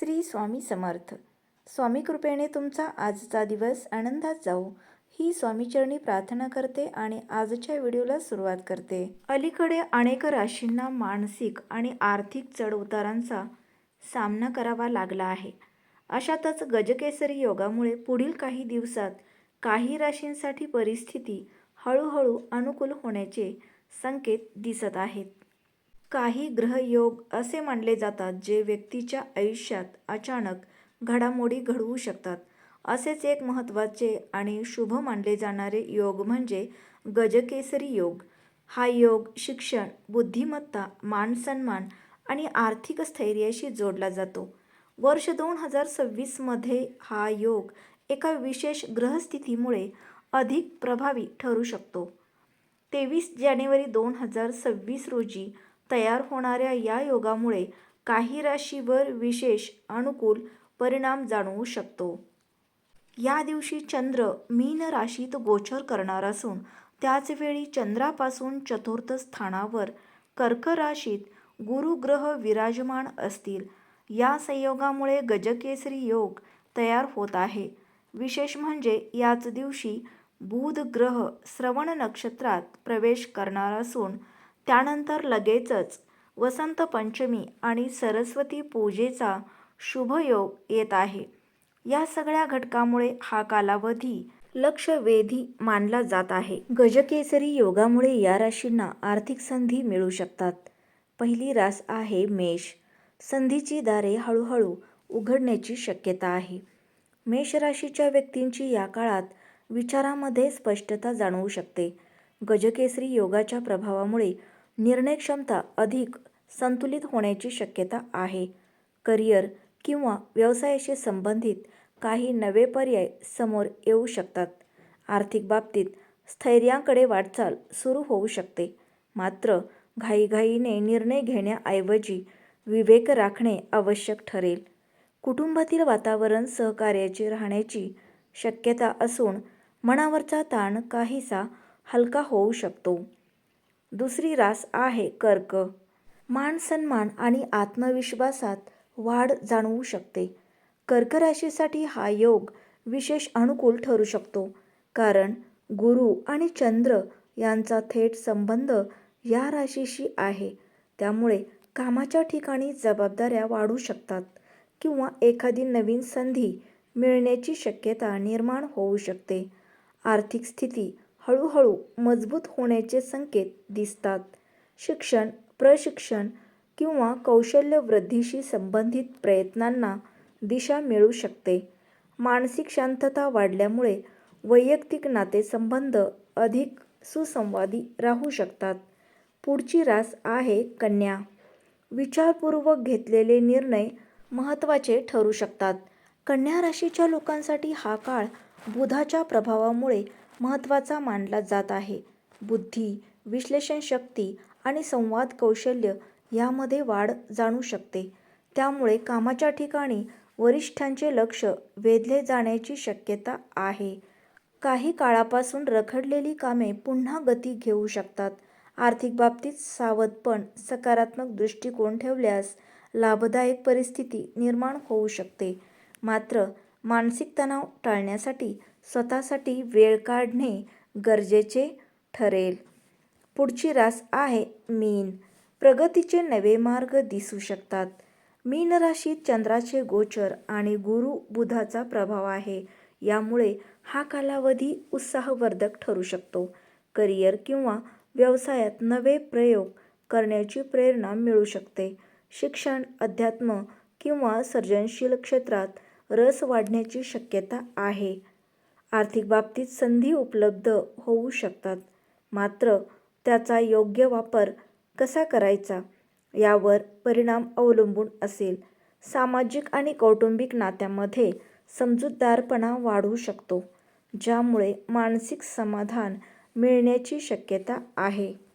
श्री स्वामी समर्थ. स्वामी कृपेने तुमचा आजचा दिवस आनंदात जाऊ ही स्वामीचरणी प्रार्थना करते आणि आजच्या व्हिडिओला सुरुवात करते. अलीकडे अनेक राशींना मानसिक आणि आर्थिक चढउतारांचा सामना करावा लागला आहे. अशातच गजकेसरी योगामुळे पुढील काही दिवसात काही राशींसाठी परिस्थिती हळूहळू अनुकूल होण्याचे संकेत दिसत आहेत. काही ग्रहयोग असे मानले जातात जे व्यक्तीच्या आयुष्यात अचानक घडामोडी घडवू शकतात. असेच एक महत्त्वाचे आणि शुभ मानले जाणारे योग म्हणजे गजकेसरी योग. हा योग शिक्षण बुद्धिमत्ता मानसन्मान आणि आर्थिक स्थैर्याशी जोडला जातो. वर्ष दोन हजार सव्वीसमध्ये हा योग एका विशेष ग्रहस्थितीमुळे अधिक प्रभावी ठरू शकतो. तेवीस जानेवारी दोन हजार सव्वीस रोजी तयार होणाऱ्या या योगामुळे काही राशीवर विशेष अनुकूल परिणाम जाणवू शकतो. या दिवशी चंद्र मीन राशीत गोचर करणार असून त्याचवेळी चंद्रापासून चतुर्थ स्थानावर कर्क राशीत गुरुग्रह विराजमान असतील. या संयोगामुळे गजकेसरी योग तयार होत आहे. विशेष म्हणजे याच दिवशी बुध ग्रह श्रवण नक्षत्रात प्रवेश करणार असून त्यानंतर लगेचच वसंत पंचमी आणि सरस्वती पूजेचा शुभयोग येत आहे. या सगळ्या घटकामुळे हा कालावधी लक्षवेधी मानला जात आहे. गजकेसरी योगामुळे या राशींना आर्थिक संधी मिळू शकतात. पहिली रास आहे मेष. संधीची दारे हळूहळू उघडण्याची शक्यता आहे. मेष राशीच्या व्यक्तींची या काळात विचारामध्ये स्पष्टता जाणवू शकते. गजकेसरी योगाच्या प्रभावामुळे निर्णय क्षमता अधिक संतुलित होण्याची शक्यता आहे. करिअर किंवा व्यवसायाशी संबंधित काही नवे पर्याय समोर येऊ शकतात. आर्थिक बाबतीत स्थैर्याकडे वाटचाल सुरू होऊ शकते. मात्र घाईघाईने निर्णय घेण्याऐवजी विवेक राखणे आवश्यक ठरेल. कुटुंबातील वातावरण सहकार्याचे राहण्याची शक्यता असून मनावरचा ताण काहीसा हलका होऊ शकतो. दुसरी रास आहे कर्क. मान सन्मान आणि आत्मविश्वासात वाढ जाणवू शकते. कर्क राशीसाठी हा योग विशेष अनुकूल ठरू शकतो कारण गुरु आणि चंद्र यांचा थेट संबंध या राशीशी आहे. त्यामुळे कामाच्या ठिकाणी जबाबदाऱ्या वाढू शकतात किंवा एखादी नवीन संधी मिळण्याची शक्यता निर्माण होऊ शकते. आर्थिक स्थिती हळूहळू मजबूत होण्याचे संकेत दिसतात. शिक्षण प्रशिक्षण किंवा कौशल्य वृद्धीशी संबंधित प्रयत्नांना दिशा मिळू शकते. मानसिक शांतता वाढल्यामुळे वैयक्तिक नातेसंबंध अधिक सुसंवादी राहू शकतात. पुढची रास आहे कन्या. विचारपूर्वक घेतलेले निर्णय महत्त्वाचे ठरू शकतात. कन्या राशीच्या लोकांसाठी हा काळ बुधाच्या प्रभावामुळे महत्त्वाचा मानला जात आहे. बुद्धी विश्लेषण शक्ती आणि संवाद कौशल्य यामध्ये वाढ जाणू शकते. त्यामुळे कामाच्या ठिकाणी वरिष्ठांचे लक्ष वेधले जाण्याची शक्यता आहे. काही काळापासून रखडलेली कामे पुन्हा गती घेऊ शकतात. आर्थिक बाबतीत सावधपण सकारात्मक दृष्टिकोन ठेवल्यास लाभदायक परिस्थिती निर्माण होऊ शकते. मात्र मानसिक तणाव टाळण्यासाठी स्वतःसाठी वेळ काढणे गरजेचे ठरेल. पुढची रास आहे मीन. प्रगतीचे नवे मार्ग दिसू शकतात. मीन राशीत चंद्राचे गोचर आणि गुरु बुधाचा प्रभाव आहे. यामुळे हा कालावधी उत्साहवर्धक ठरू शकतो. करिअर किंवा व्यवसायात नवे प्रयोग करण्याची प्रेरणा मिळू शकते. शिक्षण अध्यात्म किंवा सर्जनशील क्षेत्रात रस वाढण्याची शक्यता आहे. आर्थिक बाबतीत संधी उपलब्ध होऊ शकतात. मात्र त्याचा योग्य वापर कसा करायचा? यावर परिणाम अवलंबून असेल. सामाजिक आणि कौटुंबिक नात्यामध्ये समजूतदारपणा वाढू शकतो ज्यामुळे मानसिक समाधान मिळण्याची शक्यता आहे.